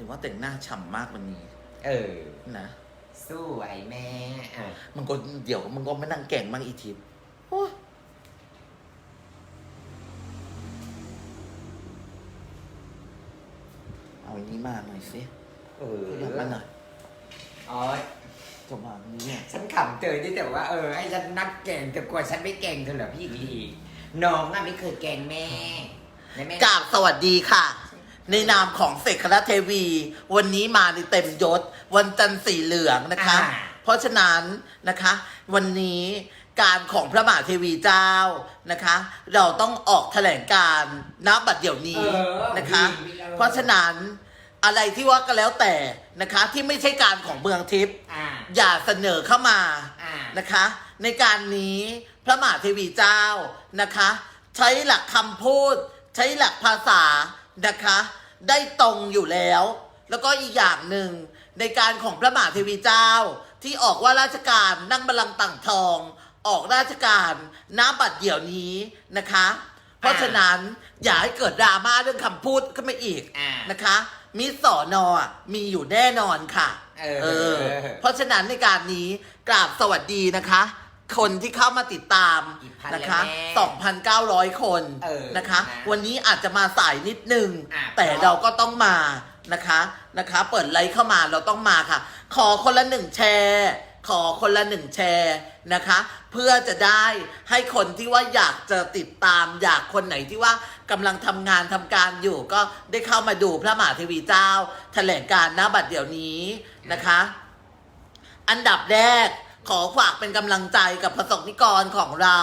ถือว่าแต่งหน้าฉ่ำมากวันนี้เออ นะสวยแม่อะมันก็เดี๋ยวมันก็ไม่นั่งแก่งบ้างอีทิพย์โอ้ยเอาอันนี้มาหน่อยสิเออขยับมาหน่อยอ๋อจะวางนี้เนี่ยฉันขำเจอที่แต่ว่าเออให้ฉันนักเก่งแต่กลัวฉันไม่เก่งเธอเหรอพี่ดีน้องอะไม่เคยเก่งแม่และแม่ กราบสวัสดีค่ะ ในนามของเสกคณะเทวี วันนี้มาในเต็มยศ วันจันทร์สีเหลืองนะคะเพราะฉะนั้นนะคะ วันนี้การของพระมหาเทวีเจ้านะคะ เราต้องออกแถลงการณ์ณบัดเดี๋ยวนี้นะคะเพราะฉะนั้นอะไรที่ว่าก็แล้วแต่นะคะ ที่ไม่ใช่การของเมืองทิพย์อ่าอย่าเสนอเข้ามา อ่า นะคะ ในการนี้พระมหาเทวีเจ้านะคะ ใช้หลักคำพูด ใช้หลักภาษานะคะ ได้ตรงอยู่แล้ว แล้วก็อีกอย่างหนึ่งในการของพระมหาเทวีเจ้า ที่ออกว่าราชการนั่งบัลลังก์ต่างทอง ออกราชการน้าบัดเดี๋ยวนี้นะคะ เพราะฉะนั้นอย่าให้เกิดดราม่าเรื่องคำพูดขึ้นมาอีกอ่า นะคะมิสอนอะมีอยู่แน่นอนค่ะ เออ เพราะฉะนั้นในการนี้กราบสวัสดีนะคะ คนที่เข้ามาติดตามกี่พันนะคะ แล้วแม่2,900 คนเออนะคะ นะวันนี้อาจจะมาสายนิดนึง อะแต่เพราะเราก็ต้องมานะคะนะคะ เปิดไลฟ์เข้ามาเราต้องมาค่ะ ขอคนละหนึ่งแชร์ ขอคนละหนึ่งแชร์นะคะ เพื่อจะได้ให้คนที่ว่าอยากจะติดตาม อยากคนไหนที่ว่ากำลังทำงานทำการอยู่ก็ได้เข้ามาดูพระมหาเทวีเจ้า แถลงการณ์ณบัดเดี๋ยวนี้นะคะ อันดับแรก ขอฝากเป็นกำลังใจกับประสบนิกรของเรา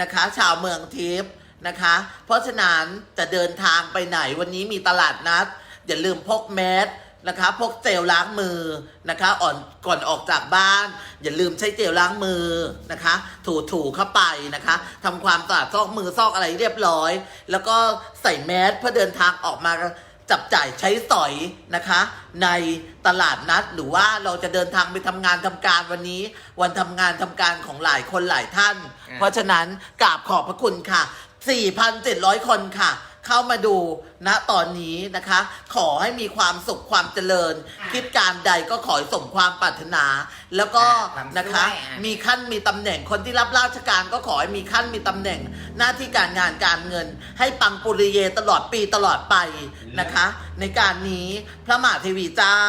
นะคะ ชาวเมืองทิพย์นะคะ เพราะฉะนั้นจะเดินทางไปไหนวันนี้มีตลาดนัด อย่าลืมพกแมสนะคะพกเจลล้างมือนะคะอ่อนก่อนออกจากบ้าน อย่าลืมใช้เจลล้างมือนะคะ ถูถูเข้าไปนะคะทำความสะอาดซอกมือซอกอะไรเรียบร้อย แล้วก็ใส่แมสเพื่อเดินทางออกมา จับจ่ายใช้สอยนะคะ ในตลาดนัดหรือว่าเราจะเดินทางไปทำงานทำการวันนี้ วันทำงานทำการของหลายคนหลายท่านอ่าเพราะฉะนั้นกราบขอบพระคุณค่ะ 4,700 คนค่ะ เข้ามาดูณตอนนี้นะคะ ขอให้มีความสุขความเจริญ คิดการใดก็ขอให้สมความปรารถนา แล้วก็นะคะ มีขั้นมีตำแหน่งคนที่รับราชการก็ขอให้มีขั้นมีตำแหน่ง หน้าที่การงานการเงิน ให้ปังปุริเยตลอดปีตลอดไปนะคะ ในการนี้พระมหาเทวีเจ้า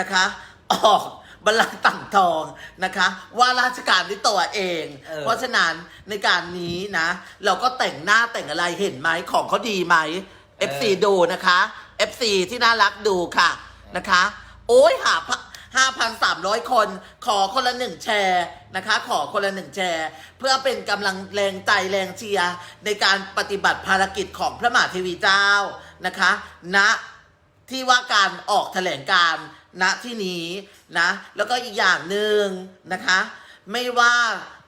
นะคะ ออก บัลลังก์ต่างทองนะคะ ว่าราชการด้วยตัวเอง เออ เพราะฉะนั้นในการนี้นะ เราก็แต่งหน้าแต่งอะไรเห็นไหมของเขาดีไหม FC ดูนะคะ FC ที่น่ารักดูค่ะนะคะ โอ้ยหาห้าพันสามร้อยคน ขอคนละหนึ่งแชร์นะคะ ขอคนละหนึ่งแชร์ เพื่อเป็นกำลังแรงใจแรงเชียร์ในการปฏิบัติภารกิจของพระมหาเทวีเจ้านะคะณที่ว่าการออกแถลงการณ์ ณที่นี้นะ แล้วก็อีกอย่างหนึ่งนะคะ ไม่ว่า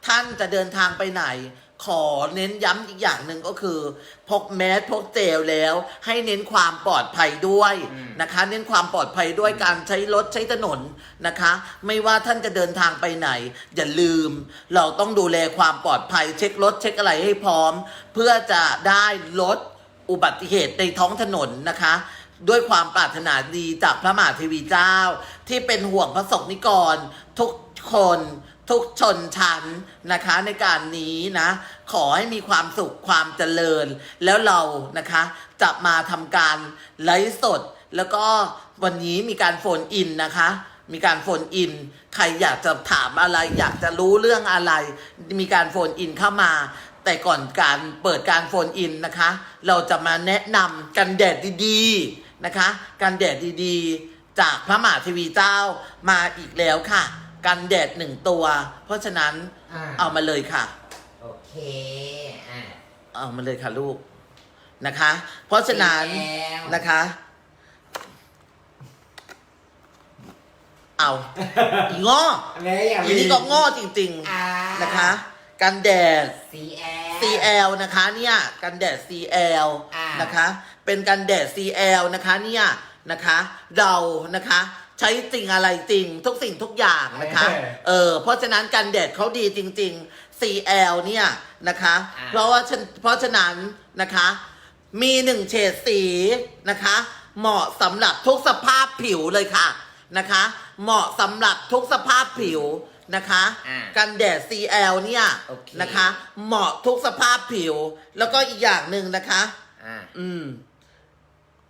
ท่านจะเดินทางไปไหน ขอเน้นย้ำอีกอย่างหนึ่งก็คือ พกแมสพกเจลแล้ว ให้เน้นความปลอดภัยด้วยอืมนะคะ เน้นความปลอดภัยด้วยการใช้รถใช้ถนนนะคะ ไม่ว่าท่านจะเดินทางไปไหน อย่าลืม เราต้องดูแลความปลอดภัย เช็ครถเช็คอะไรให้พร้อม เพื่อจะได้ลดอุบัติเหตุในท้องถนนนะคะ ด้วยความปรารถนาดีจากพระมหาเทวีเจ้า ที่เป็นห่วงพระสงฆ์นิกร ทุกคนทุกชนชั้นนะคะในการนี้นะ ขอให้มีความสุขความเจริญ แล้วเรานะคะจะมาทำการไลฟ์สด แล้วก็วันนี้มีการโฟนอินนะคะมีการโฟนอิน ใครอยากจะถามอะไร อยากจะรู้เรื่องอะไร มีการโฟนอินเข้ามา แต่ก่อนการเปิดการโฟนอินนะคะ เราจะมาแนะนำกันแดดดีๆ นะคะ กันแดดดีๆ จากพระมหาเทีวีเจ้ามาอีกแล้วค่ะ กันแดดหนึ่งตัว เพราะฉะนั้นอ่าเอามาเลยค่ะ โอเคอะ เอามาเลยค่ะลูกนะคะ เพราะฉะนั้นแล้ว นะคะ เอาอีง้อแม่อย่าอีนี่ก็ง้อจริงอ่าๆนะคะ กันแดด CL CL นะคะเนี่ย กันแดด CL อ่าน นะคะ เป็นกันแดด CL นะคะเนี่ยนะคะเรานะคะใช้จริงอะไรจริงทุกสิ่งทุกอย่างนะคะเออเพราะฉะนั้นกันแดดเขาดีจริง ๆ CL เนี่ยนะคะอ่าเพราะว่าฉะเพราะฉะนั้นนะคะมีหนึ่งเฉดสีนะคะ เหมาะสำหรับทุกสภาพผิวเลยค่ะนะคะ เหมาะสำหรับทุกสภาพผิวนะคะอ่ากันแดด CL เนี่ยโอเคนะคะ เหมาะทุกสภาพผิว แล้วก็อีกอย่างหนึ่งนะคะอ่าอืม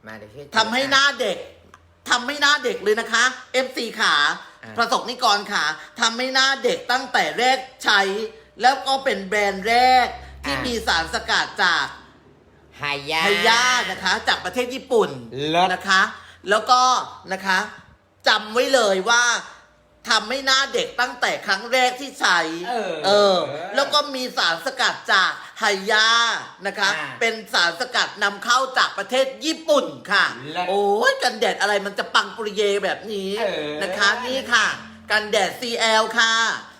มาเดี๋ยวช่วยทำให้หน้าเด็กทำให้หน้าเด็กเลยนะคะ FC ขาอ่าประสบนิกรขาทำให้หน้าเด็กตั้งแต่แรกใช้ แล้วก็เป็นแบรนด์แรกที่มีสารสกัดจากไฮยาไฮย่านะคะ จากประเทศญี่ปุ่นเลิศนะคะ แล้วก็นะคะจำไว้เลยว่าทำให้หน้าเด็กตั้งแต่ครั้งแรกที่ใช้ เออเออแล้วก็มีสารสกัดจาก ไฮยานะคะ อ่าเป็นสารสกัดนำเข้าจากประเทศญี่ปุ่นค่ะเลิศโอ้ยกันแดดอะไรมันจะปังปุริเยแบบนี้เออ นะคะนี่ค่ะ กันแดด CL ค่ะ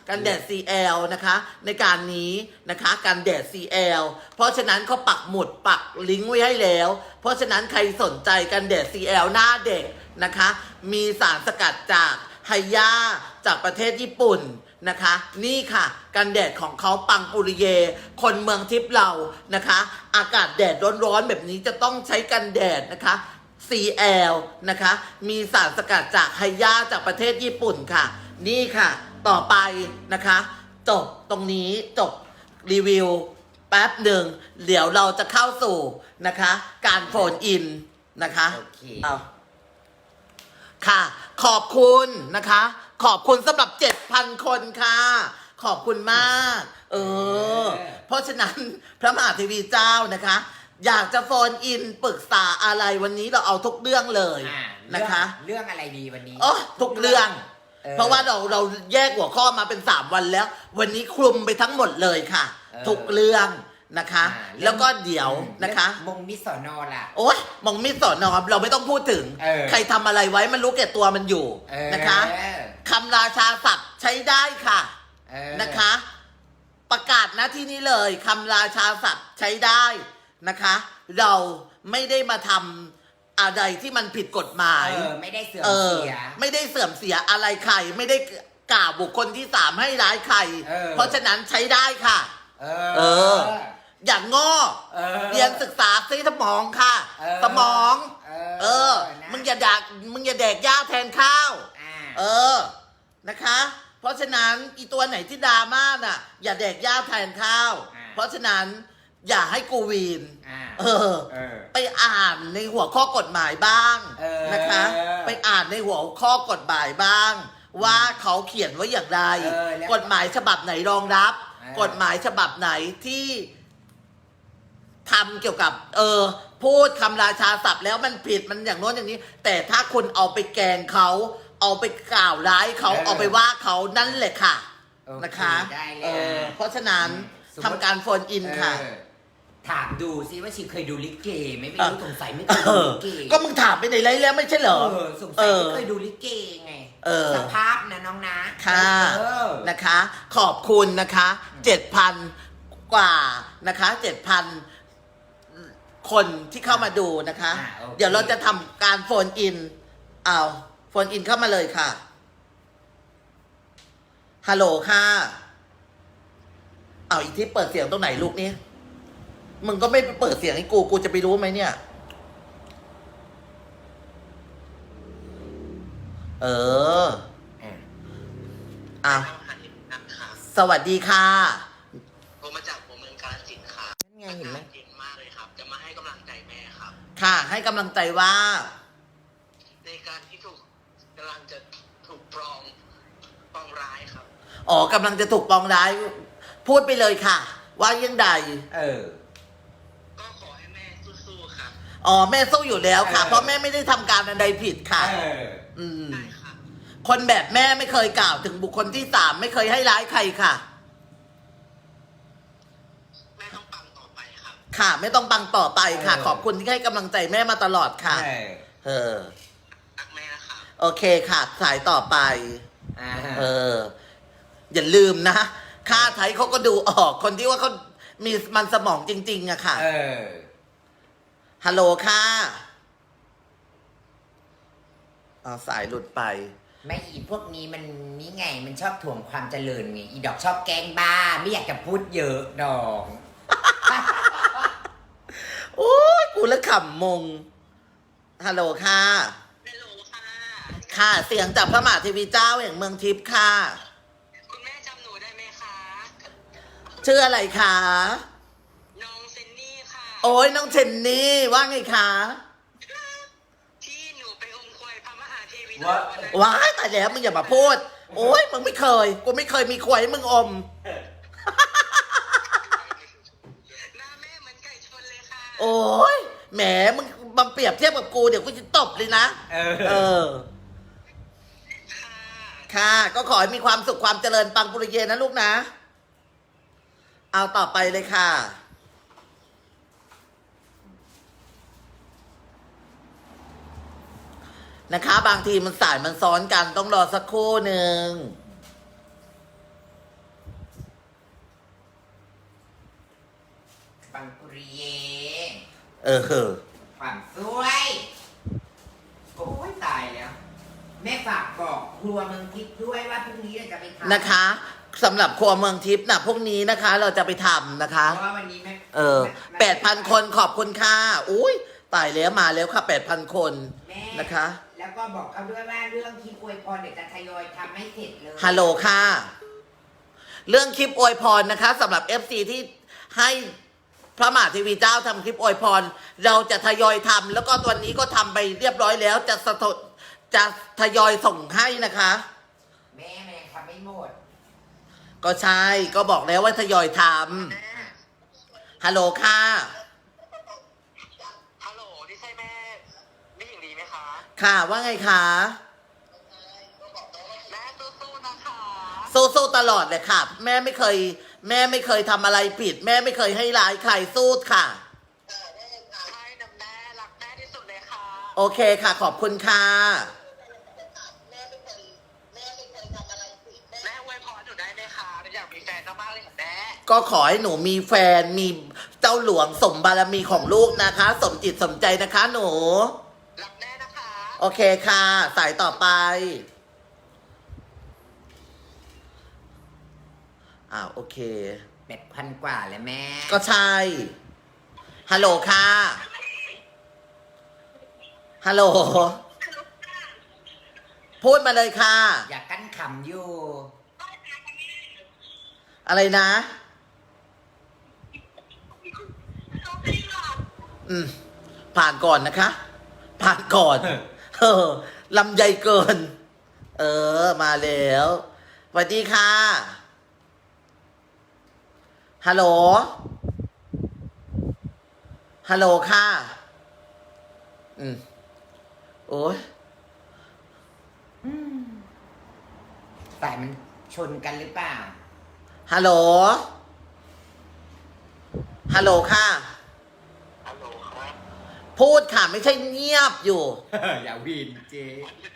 กันแดด CL นะคะ ในการนี้นะคะกันแดด CL เพราะฉะนั้นเขาปักหมุดปักลิงก์ไว้ให้แล้ว เพราะฉะนั้นใครสนใจกันแดด CL หน้าเด็กนะคะ มีสารสกัดจากไฮยาจากประเทศญี่ปุ่น นะคะ นี่ค่ะ กันแดดของเขาปังปุริเย คนเมืองทิพย์เรานะคะ อากาศแดดร้อนๆแบบนี้จะต้องใช้กันแดดนะคะ CL นะคะ มีสารสกัดจากไฮยาจากประเทศญี่ปุ่นค่ะ นี่ค่ะ ต่อไปนะคะ จบตรงนี้จบรีวิวแป๊บหนึ่ง เดี๋ยวเราจะเข้าสู่นะคะ การโฟนอินนะคะ โอเค เอาค่ะ ขอบคุณนะคะ ขอบคุณสำหรับ 7,000 คนค่ะ ขอบคุณมาก เออ เพราะฉะนั้นพระมหาเทีวีเจ้านะคะ อยากจะโฟนอินปรึกษาอะไรวันนี้เราเอาทุกเรื่องเลยอ่านะคะ เรื่องอะไรดีวันนี้ โอ้ทุกเรื่องออเพราะว่าเราเราแยกหัวข้อมาเป็น3วันแล้ว วันนี้คลุมไปทั้งหมดเลยค่ะ เออ ทุกเรื่อง นะคะ อ่าแล้วก็เดี๋ยวนะคะเรื่องมงมิสอนอล่ะ โอ๊ยมองมิดสอนอมเราไม่ต้องพูดถึง เออ ใครทำอะไรไว้มันรู้แก่ตัวมันอยู่เออนะคะคำราชาศัพท์ใช้ได้ค่ะเออนะคะ ประกาศนะที่นี้เลยคำราชาศัพท์ใช้ได้นะคะ เราไม่ได้มาทำอะไรที่มันผิดกฎหมาย เออไม่ได้เสื่อมเออ เสีย ไม่ได้เสื่อมเสียอะไรใคร ไม่ได้กล่าวบุคคลที่สามให้ร้ายใคร เออ เพราะฉะนั้นใช้ได้ค่ะ เอเออ อย่างง้อเออเรียนศึกษาซิสมองค่ะ เออสมอง เอเออนะ มึงอย่าดักมึงอย่าแดกหญ้าแทนข้าว อ่าเออ นะคะ เพราะฉะนั้นอีตัวไหนที่ดราม่าน่ะ อย่าแดกหญ้าแทนข้าวอ่าเพราะฉะนั้นอย่าให้กูวีน อ่าเออ เออ ไปอ่านในหัวข้อกฎหมายบ้างเออ นะคะ ไปอ่านในหัวข้อกฎหมายบ้าง ว่าเขาเขียนไว้อย่างไร เออแล้วกฎหมายฉบับไหนรองรับ เออกฎหมายฉบับไหนที่ ทำเกี่ยวกับเออพูดคำราชาศัพท์แล้วมันผิดมันอย่างโน้นอย่างนี้ แต่ถ้าคุณเอาไปแกล้งเขาเอาไปกล่าวร้ายเขาเออเอาไปว่าเขานั่นแหละค่ะโอเคนะคะได้เลยเออเพราะฉะนั้นสมมุทำติการโฟนอินค่ะ เออถามดูซิว่าชีเคยดูลิเกไหมไม่เออรู้สงสัยไม่เคเอยดูอลิเกก็มึงถามไปในไรแล้วไม่ใช่เหรอเออสงสัยไม่เคยดูลิเกไงเออ สภาพนะน้องนะค่ะเออ นะคะ ขอบคุณนะคะเจ็ดพันกว่านะคะเจ็ดพัน คนที่เข้ามาดูนะคะ อ่าโอเค เดี๋ยวเราจะทำการโฟนอินเอาโฟนอินเข้ามาเลยค่ะ ฮัลโหลค่ะ เอาอีกที่เปิดเสียงตรงไหนลูกนี่มึงก็ไม่ไปเปิดเสียงให้กู กูจะไปรู้ไหมเนี่ย เออ อะอะครับหันนะครับสวัสดีค่ะ ครับค่ะ ให้กำลังใจว่า ในการที่ถูกกำลังจะถูกปลองปองร้ายครับ อ๋อกำลังจะถูกปองร้าย พูดไปเลยค่ะ ว่ายังใด เออ ก็ขอให้แม่สู้ๆครับอ๋อแม่สู้อยู่แล้วค่ะ เออ เพราะแม่ไม่ได้ทำการอันใดผิดค่ะ เออ อืม ได้ครับ คนแบบแม่ไม่เคยกล่าวถึงบุคคลที่สามไม่เคยให้ร้ายใครค่ะ แม่ต้องปังต่อไป ครับค่ะ ไม่ต้องบังต่อไปค่ะ เออ ขอบคุณที่ให้กำลังใจแม่มาตลอดค่ะเออเออ รักแม่นะครับ โอเคค่ะ สายต่อไป อ่าเออ อย่าลืมนะ ค่าไทยเขาก็ดูออก คนที่ว่าเขามีมันสมองจริง ๆอะค่ะ เออ ฮัลโหลค่ะเอาสายหลุดไป ไม่อีพวกนี้มันนี่ไงมันชอบถ่วงความเจริญไงอีดอกชอบแกล้งบ้า ไม่อยากจะพูดเยอะดอก โอ้ยกูละขำมง ฮัลโหลค่ะ ฮัลโหลค่ะ ค่ะ เสียงจากพระมหาเทวีเจ้าแห่งเมืองทิพย์ค่ะ คุณแม่จำหนูได้ไหมคะ ชื่ออะไรคะ น้องเซนนี่ค่ะ โอ้ยน้องเชนนี่ว่าไงคะที่หนูไปอมควยพระมหาเทวีว่าวันนั้นว้ายตายแล้วมึงอย่ามาพูด โอ้ยมึงไม่เคย กูไม่เคยมีควายให้มึงอมหน้าแม่เหมือนไก่ชนเลยค่ะ โอ้ยแหมมึงมาเปรียบเทียบกับกูเดี๋ยวกูจะตบเลยนะเออ เออ ค่ะค่ะ ก็ขอให้มีความสุขความเจริญปังปุริเยนะลูกนะ เอาต่อไปเลยค่ะ นะคะ บางทีมันสายมันซ้อนกันต้องรอสักครู่หนึ่งบังปุริเย เออความสวย โอ้ยตายแล้ว แม่ฝากบอกครัวเมืองทิพย์ด้วยว่าพรุ่งนี้เราจะไปทำนะคะสำหรับครัวเมืองทิพย์นะพวกนี้นะคะ เราจะไปทำนะคะ เพราะว่าวันนี้แม่เออแปดพันคนขอบคุณค่ะอุ้ยตายแล้วมาแล้วค่ะแปดพันคนแม่นะคะ แล้วก็บอกเขาด้วยว่าเรื่องคลิปอวยพรเดี๋ยวจะทยอยทำให้เสร็จเลยฮัลโหลค่ะ เรื่องคลิปอวยพรนะคะสำหรับ FC ที่ให้ พระมหาเทีวีเจ้าทำคลิปอวยพร เราจะทยอยทำแล้วก็ตัวนี้ก็ทำไปเรียบร้อยแล้ว จะสะทดจะทยอยส่งให้นะคะ แม่แม่ยังทำไม่หมด ก็ใช่ก็บอกแล้วว่าทยอยทแม่ำฮัลโหลค่ะ ฮัลโหลนี่ใช่แม่นี่หญิงดีไหมคะ ค่ะว่าไงคะแม่สู้ๆนะคะสู้ๆตลอดเลยค่ะ แม่ไม่เคย แม่ไม่เคยทำอะไรผิด แม่ไม่เคยให้ร้ายใครสู้ค่ะใช่นะแม่รักแม่ที่สุดเลยค่ะโอเคค่ะ ขอบคุณค่ะแม่อวยพรหนูได้ไหมคะหนูอยากมีแฟนมากๆเลยค่ะแม่ก็ขอให้หนูมีแฟนมีเจ้าหลวงสมบารมีของลูกนะคะ สมจิตสมใจนะคะหนู รักแม่นะคะ โอเคค่ะ สายต่อไป อ้าวโอเค แปดพันกว่าแล้วแม่ ก็ใช่ ฮัลโหลค่ะ ฮัลโหล พูดมาเลยค่ะ อยากกั้นขำอยู่ อะไรนะ อืม ผ่านก่อนนะคะ ผ่านก่อน เออลำใหญ่เกิน เออ มาแล้วสวัสดีค่ะ ฮัลโหล ฮัลโหลค่ะ อืม โอ้ยสายมันชนกันหรือเปล่า ฮัลโหล ฮัลโหลค่ะ ฮัลโหลครับ พูดค่ะ ไม่ใช่เงียบอยู่ อย่าวีนเจ๊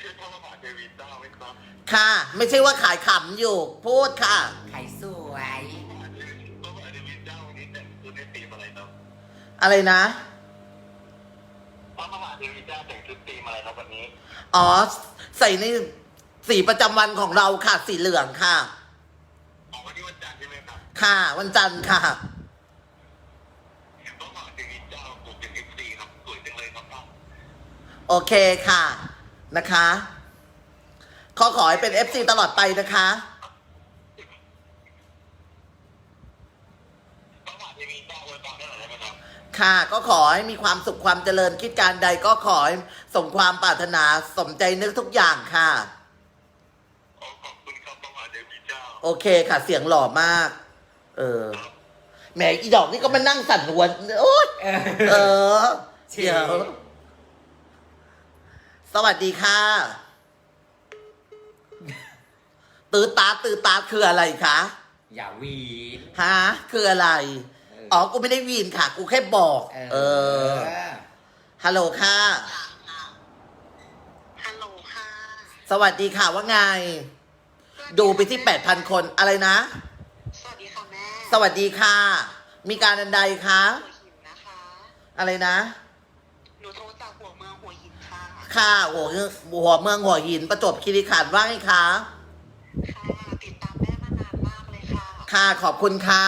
ชื่อพ่อมหาเทวีเจ้าไหมครับค่ะ ไม่ใช่ว่าขายขำอยู่ พูดค่ะไข่สวย อะไรนะพ่อมหาเทวีเจ้าแต่งชุดธีมอะไรครับวันนี้ อ๋อ ใส่ในสีประจำวันของเราค่ะ สีเหลืองค่ะออกวันนี้วันจันทร์ใช่ไหมครับค่ะ วันจันทร์ค่ะพ่อมหาเทวีเจ้าผมเป็นเอฟซีครับสวยจังเลยครับพ่อโอเคค่ะ นะคะ ขอขอให้เป็น FC ตลอดไปนะคะ พ่อมหาเทวีเจ้าอวยพรได้หน่อยได้ไหม ครับค่ะ ก็ขอให้มีความสุขความเจริญคิดการใดก็ขอให้สมความปรารถนาสมใจนึกทุกอย่างค่ะ ขอขอบคุณครับพ่อมหาเทวีเจ้าโอเคค่ะ เสียงหล่อมาก เออแหมอีดอกนี่ก็มานั่งสั่นหัวโอ๊ยเออเออเชี่เดี๋ยยววสวัสดีค่ะ ตือตาตือตาคืออะไรคะ อย่าวีนฮะ คืออะไรเอออ๋อ กูไม่ได้วีนค่ะ กูแค่บอก เออ ฮัลโหลค่ะ ฮัลโหลค่ะ สวัสดีค่ะว่าไง ดูไปที่แปดพันคนอะไรนะ สวัสดีค่ะแม่ สวัสดีค่ะ มีการอันใดคะหัวหินนะคะอะไรนะ หนูโทรจากหัวเมืองหัวหินค่ะ ค่ะหัวหัวเมืองหัวหินประจวบคีรีขันธ์ว่าไงคะ ค่ะ ติดตามแม่มานานมากเลยค่ะ ค่ะขอบคุณค่ะ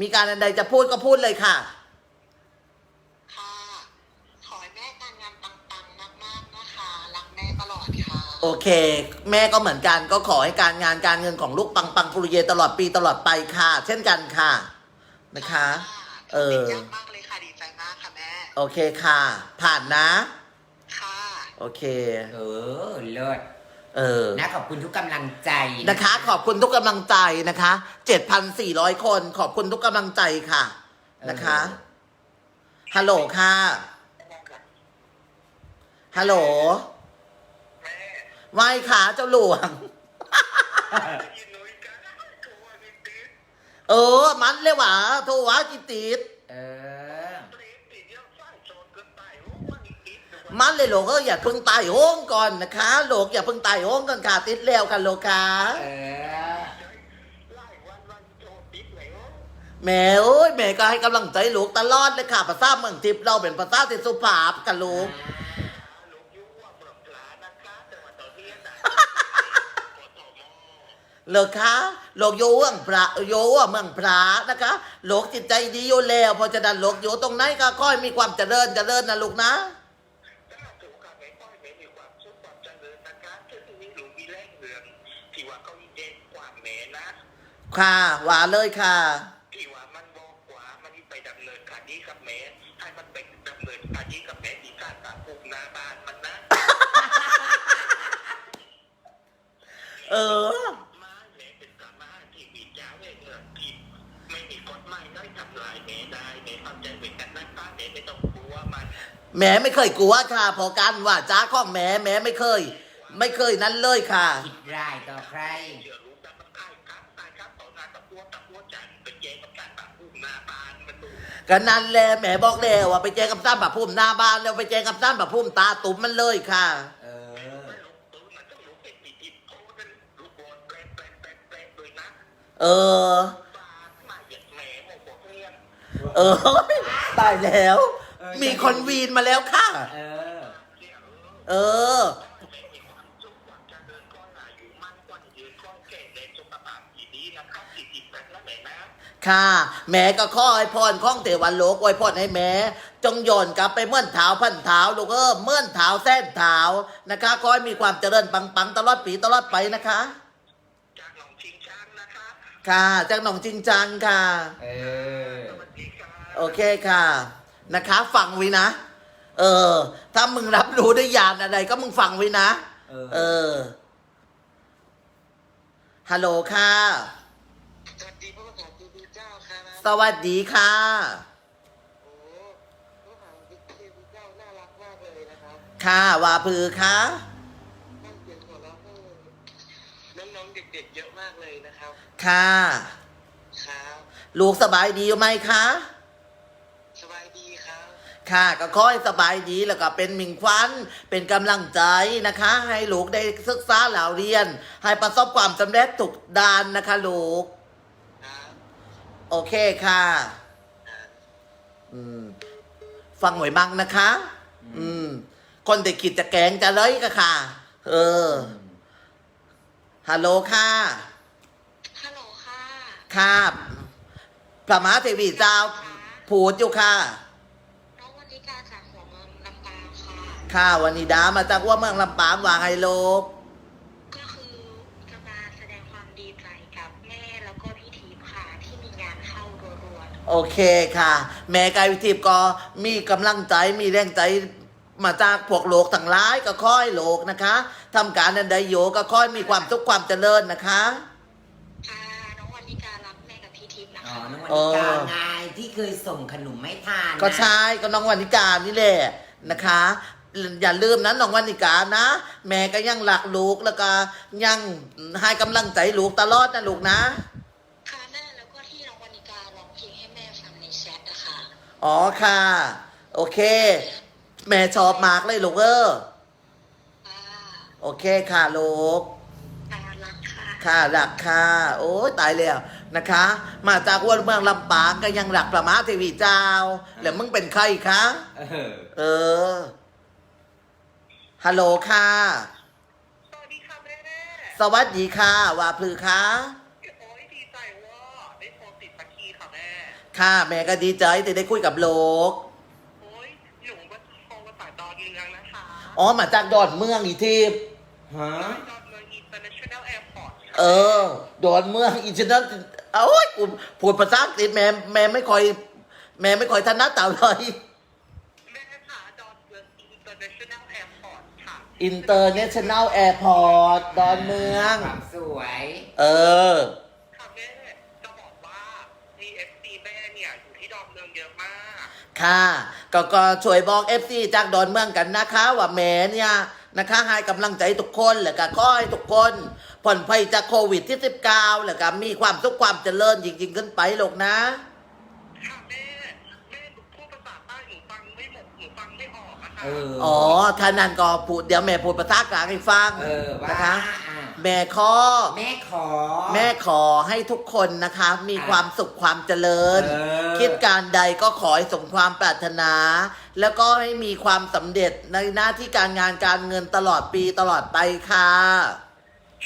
มีการอะไรจะพูดก็พูดเลยค่ะ ค่ะ ขอให้แม่การงานปังๆมากนะคะ รักแม่ตลอดโอเค แม่ก็เหมือนกันก็ขอให้การงานการเงินของลูกปังปังปุริเยตลอดปีตลอดไปค่ะ เช่นกันค่ะ นะคะ เออยากมากเลยค่ะ ดีใจมากค่ะแม่ โอเคค่ะ ผ่านนะ ค่ะ โอเค เออเลิศ เออ นะขอบคุณทุกกำลังใจนะคะ ขอบคุณทุกกำลังใจนะคะ7,400 คน ขอบคุณทุกกำลังใจค่ะนะคะ ฮัลโหลค่ะ ฮัลโหลแม่ไหว้ขาเจ้าหลวงได้ยินหนูอีกแล้วตัวนิดติดเออ มันเลยหวะโทรวะจิติด เออ มันเลยโลกเอออย่าเพิ่งตายโหงก่อนนะคะโลกอย่าเพิ่งตายโหงก่อนค่ะติดแล้วค่ะโลกค่ะเออไล่วันโลยโอ้แม่โอ้ยแม่ก็ให้กำลังใจลูกตลอดเลยค่ะภาษาเมืองทิพย์เราเป็นภาษาที่สุภาพกันลูกลูกยุ่วเมืองพลานะคะแต่ว่าตอนนี้นะปวดท้องเลิกคะโลกโยเมืองพระโยว่าเมืองพระนะคะโลกจิตใจดีอยู่แล้วพราะฉะนั้นโลกอยู่ตรงไหนก็ค่อยมีความเจริญเจริญนะลูกนะ ค่ะหวานเลยค่ะที่ว่ามันบอกว่ามันไปดำเนินคดีกับแม่ให้มันไปดำเนินคดีกับแม่ที่การตาปุกหน้าบ้านมันนะเออมาแม่เป็นกามาที่มีเจ้าเองเงินผิดไม่มีกฎหมายได้ทำลายแม่ได้แม่เข้าใจเหมือนกันนะคะแม่ไม่ต้องกลัวมันแม่ไม่เคยกลัวค่ะเพอกันว่าจ้าของแม่แม่ไม่เคย ไม่เคยนั้นเลยค่ะ คิดร้ายต่อใคร เชื่อ มันดูก็นั่นแหละแม่บอกแล้วว่าไปแจ้งกับซ้ำปะพุ่มหน้าบ้านแล้วไปแจ้งกับซ้ำปะพุ่มตาตุ่มมันเลยค่ะ เออไม่รู้ตัวมันต้องรู้เป็นปีติดโอ้เป็นลูกบอลแปลกแปลกแปลกแปลกเลยนะเออบาสมาเหยียดแหม่หมบอกเรียนเออตายแล้ว มีคนวีนมาแล้วค่ะ เออเนี่ยเออ ค่ะแม่ก็ขอให้พรข้องเทวันโลกไว้พรให้แม่จงโยนกลับไปเมื่อนเท้าพันเท้าลูกเออเมื่อนเท้าแส้นเท้านะคะขอให้มีความเจริญปังๆ ตลอดปีตลอดไปนะคะ จากหนองชิงช้างนะครับค่ะจากหนองจริงจังค่ะ เออ สวัสดีครับโอเคค่ะ นะคะฟังไว้นะ เออ ถ้ามึงรับรู้ได้ยานอะไรก็มึงฟังไว้นะ เออ เออฮัลโหลค่ะ สวัสดีพระประสาทีดีเจ้าครับ สวัสดีค่ะโอ้พระประสาทีดีเจ้าน่ารักมากเลยนะครับค่ะวาพือค่ะนั่งเสียงหัวเราะเออน้องๆเด็กๆเยอะมากเลยนะครับ ค่ะ ครับลูกสบายดีไหมคะสบายดีครับ ค่ะก็ค่อยสบายดีแล้วก็เป็นมิงควันเป็นกำลังใจนะคะ ให้ลูกได้ศึกษาเหล่าเรียน ให้ประสบความสำเร็จทุกด้านนะคะลูกครับ โอเคค่ะครับอืม ฟังหน่อยมั่งนะคะ อืม คนเด็กขิดจะแกงจะเลยก็ค่ะ เออ ฮัลโหลค่ะ ฮัลโหลค่ะ ค่ะพระมหาเทวีเจ้าพูดอยู่ค่ะน้องวันนิกาจากหัวเมืองลำปางค่ะ ค่ะ วันนี้ดามาจากว่าเมืองลำปางว่าไงลูกก็คือจะมาแสดงความดีใจกับแม่แล้วก็พี่ทีมค่ะ ที่มีงานเข้ารัว โอเคค่ะ แม่กายวิทิพย์ก็มีกำลังใจมีแรงใจมาจากพวกโลกทั้งหลายก็ค่อยโลกนะคะทำการอันใดโยก็ค่อยมีความสุขความเจริญนะคะๆค่ะน้องวันนิการักแม่กับพี่ทิพย์นะอ๋อคะ น้องวันนิกาไงที่เคยส่งขนมไม่ทานนะก็ใช่ก็น้องวานิกานี่แหละนะคะ อย่าลืมนะน้องวานิกานะ แม่ก็ยังหลักลูกแล้วก็ยังให้กำลังใจลูกตลอดนะลูกนะค่ะ อ๋อค่ะ โอเค แม่ชอบมากเลยลูกเออค่ะโอเคค่ะลูกค่ะรักค่ะค่ะหลักค่ะ โอ้ยตายแล้วนะคะ มาจากวัดเมืองลำปางก็ยังหลักประมาเทวีเจ้า แล้วมึงเป็นใครคะเออเออฮัลโหลค่ะ สวัสดีค่ะแม่แม่สวัสดีค่ะ ว่าพลือคะ โอ้ยดีใจว่าได้โพสต์ติดสักทีค่ะแม่ ค่ะ แม่ก็ดีใจที่ได้คุยกับโลก โอ้ยหนูมาโทรมาสายตอนเรืองนะคะอ๋อมาจากดอนเมืองอีทิพย์ฮะดอนเมืองอินเตอร์เนชั่นแนลแอร์พอร์ตเออ ดอนเมืองอินเตอร์เนชั่นเอ้ยกูพูดภาษาอังกฤษแม่แม่ไม่ค่อย แม่ไม่ค่อยถนัดเต่าเลย แม่ค่ะดอนเมืองอินเตอร์เนชั่นแนลแอร์พอร์ตค่ะ International Airport ดอนเมือง ความสวย เออ ค่ะ ก็ก็ช่วยบอก FC จากดอนเมืองกันนะคะ ว่าแม่เนี่ยนะคะให้กำลังใจทุกคนแล้วก็ขอให้ทุกคนผ่อนภัยจากโควิดที่ 19 แล้วก็มีความสุขความเจริญจริง ๆ ขึ้นไปลูกนะค่ะแม่แม่พูดภาษาใต้หนูฟังไม่หมดหนูฟังไม่ออกอะค่ะ เอออ๋อท่านั้นก็พูดเดี๋ยวแม่พูดภาษากลางให้ฟังเออว่านะคะอะ แม่ขอ แม่ขอ แม่ขอให้ทุกคนนะคะ มีความสุขความเจริญ เออ คิดการใดก็ขอให้สมความปรารถนา แล้วก็ให้มีความสำเร็จในหน้าที่การงานการเงินตลอดปีตลอดไปค่ะ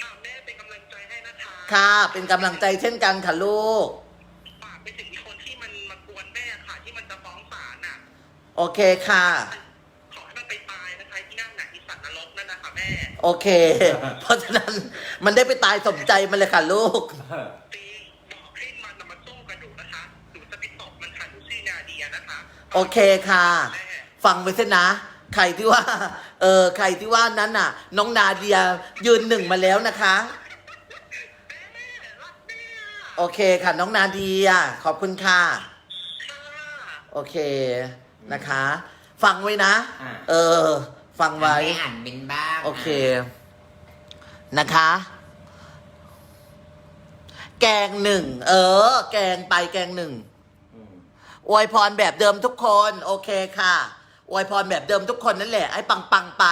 ค่ะแม่เป็นกำลังใจให้นะคะค่ะเป็นกำลังใจเช่นกันค่ะลูก ฝากไปถึงคนที่มันมากวนแม่ค่ะ ที่มันจะฟ้องศาลน่ะโอเคค่ะขอ โอเค เพราะฉะนั้นมันได้ไปตายสมใจมันเลยค่ะลูก ตีบอกให้มันน่ะมาสู้กันดูนะคะหนูจะไปตบมันค่ะดูซี่นาเดียนะคะโอเคค่ะ แม่ฟังไว้เสนะ ใครที่ว่า เออใครที่ว่านั้นน่ะ น้องนาเดียยืนหนึ่งมาแล้วนะคะ แม่รักแม่โอเคค่ะ น้องนาเดีย ขอบคุณค่ะ ค่ะ โอเคนะคะ ฟังไว้นะ อะเออ ฟังไว้แม่อ่านเป็นบ้างโอเค นะคะ แกงหนึ่ง เออ แกงไปแกงหนึ่ง อืมอวยพรแบบเดิมทุกคน โอเคค่ะ อวยพรแบบเดิมทุกคนนั่นแหละ ให้ปังปังๆไป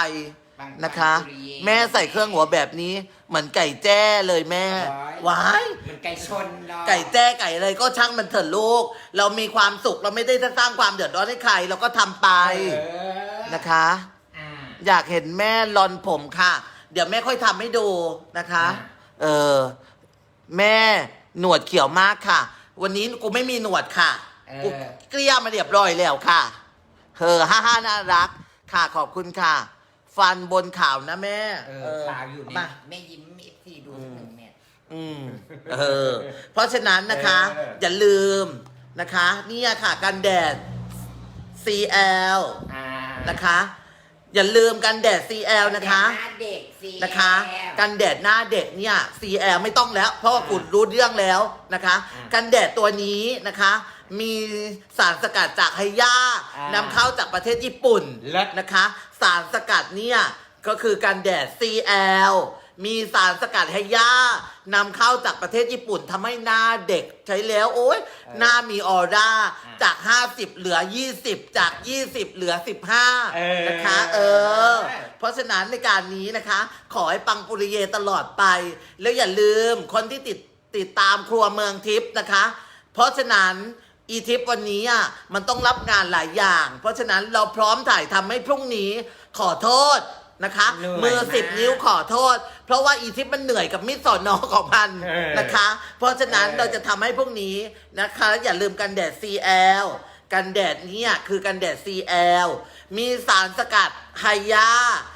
ปังๆนะคะปุริเย่แม่ใส่เครื่องหัวแบบนี้ เหมือนไก่แจ้เลยแม่ว้ายว้าย มันไก่ชนเนาะไก่แจ้ไก่อะไรก็ช่างมันเถอะลูก เรามีความสุขเราไม่ได้สร้างความเดือดร้อนให้ใคร เราก็ทำไปเออนะคะ อ่าอยากเห็นแม่ลอนผมค่ะ เดี๋ยวแม่ค่อยทำให้ดูนะคะอ่าเออ แม่หนวดเขียวมากค่ะ วันนี้กูไม่มีหนวดค่ะกูเกลี้ยมาเรียบร้อยแล้วค่ะเธอฮ่าฮ่าน่ารัก ค่ะขอบคุณค่ะ ฟันบนข่าวนะแม่เออข่าวอยู่ในมาแม่ยิ้มเอฟซีดูสักหนึ่งแม่อืมเออ เพราะฉะนั้นนะคะเออ อย่าลืมนะคะ เนี่ยค่ะกันแดด CL อ่า นะคะ อย่าลืมกันแดด CL นะคะหน้าเด็กสีนะคะแอลกันแดดหน้าเด็กเนี่ย CL ไม่ต้องแล้ว เพราะว่าคุณรู้เรื่องแล้วนะคะอ่ากันแดดตัวนี้นะคะ มีสารสกัดจากไฮย่าอ่านำเข้าจากประเทศญี่ปุ่นเลิศ นะคะ สารสกัดเนี่ยก็คือกันแดด CL มีสารสกัดไฮย่านำเข้าจากประเทศญี่ปุ่นทำให้หน้าเด็กใช้แล้วโอ๊ยหน้ามีออร่าจาก 50 เหลือ 20 จาก 20 เหลือ15 นะคะ เออ เพราะฉะนั้นในการนี้นะคะ ขอให้ปังปุริเยตลอดไป แล้วอย่าลืมคนที่ติดติดตามครัวเมืองทิพย์นะคะ เพราะฉะนั้นอีทิปวันนี้อะมันต้องรับงานหลายอย่าง เพราะฉะนั้นเราพร้อมถ่ายทำให้พรุ่งนี้ ขอโทษ นะคะ เหนื่อยมือสิบมากนิ้วขอโทษ เพราะว่าอีทิปมันเหนื่อยกับมิดสอนอของมันเออนะคะ เพราะฉะนั้นเออ เราจะทำให้พวกนี้นะคะอย่าลืมกันแดด CL กันแดดเนี่ยคือกันแดด CL มีสารสกัดไฮยา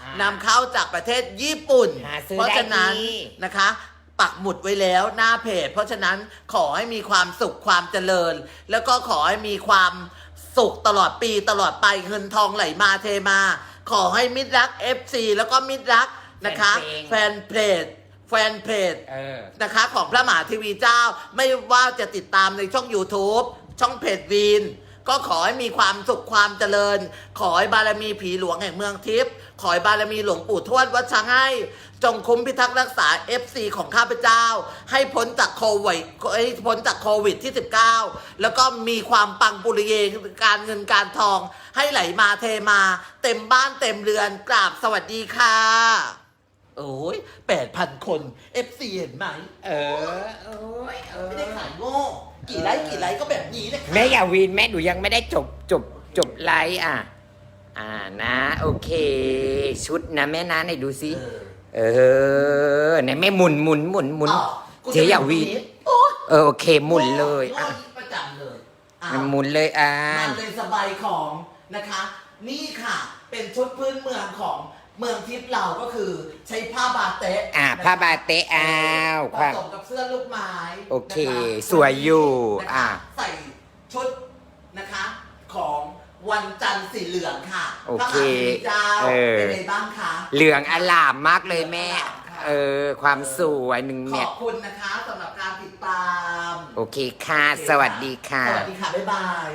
อ่านำเข้าจากประเทศญี่ปุ่น หาซื้อเพราะฉะนั้นได้ที่ นะคะ ปักหมุดไว้แล้วหน้าเพจ เพราะฉะนั้นขอให้มีความสุขความเจริญ แล้วก็ขอให้มีความสุขตลอดปีตลอดไปเงินทองไหลมาเทมา ขอให้มิตรรัก FC แล้วก็มิตรรักนะคะ แฟนเพจแฟนเพจเออ นะคะของพระมหาทีวีเจ้า ไม่ว่าจะติดตามในช่อง YouTube ช่องเพจวีน ก็ขอให้มีความสุขความเจริญ ขอให้บารมีผีหลวงแห่งเมืองทิพย์ขอให้บารมีหลวงปู่ทวดวัดช้างให้ จงคุ้มพิทักษ์รักษา FC ของข้าพเจ้า ให้พ้นจากโควิดให้พ้นจากโควิดที่ 19 แล้วก็มีความปังปุริเยการเงินการทอง ให้ไหลมาเทมา เต็มบ้านเต็มเรือนกราบสวัสดีค่ะโอ้ยแปดพันคน FC เห็นไหม เออ โอ้ย เออ ไม่ได้ขายโง่ กี่ไลค์กี่ไลค์ก็แบบนี้นะคะแม่อย่าวีนแม่หนูยังไม่ได้จบจบจบไลฟ์อะ อ่านะ โอเค ชุดนะแม่นะไหนดูซิเออเออไหนแม่หมุนหมุนหมุนหมุนอ้าวกูเจ๊อย่าวีน โอ๊ยเออโอเคหมุนเลยโง่อะประจำเลยอ้าวมันหมุนเลยอ่ามาเลยสบายของนะคะ นี่ค่ะ เป็นชุดพื้นเมืองของ เมืองทิพย์เราก็คือใช้ผ้าบาเตะอ่านะคะผ้าบาเตะอ้าวผความสมกับเสื้อลูกไม้โอเคนะคะสวยอยู่นะคะอะใส่ชุดนะคะ ของวันจันทร์สีเหลืองค่ะโอเคพระมหาเทวีเจ้าเออ เป็นไงบ้างคะ เหลืองอลามมากเลยแม่เหลืองอลามค่ะเออ ความสวยหนึ่งขเม็อดบคุณนะคะสำหรับการติดตาม โอเคค่ะ สวัสดีค่ะ สวัสดีค่ะ บ๊ายบาย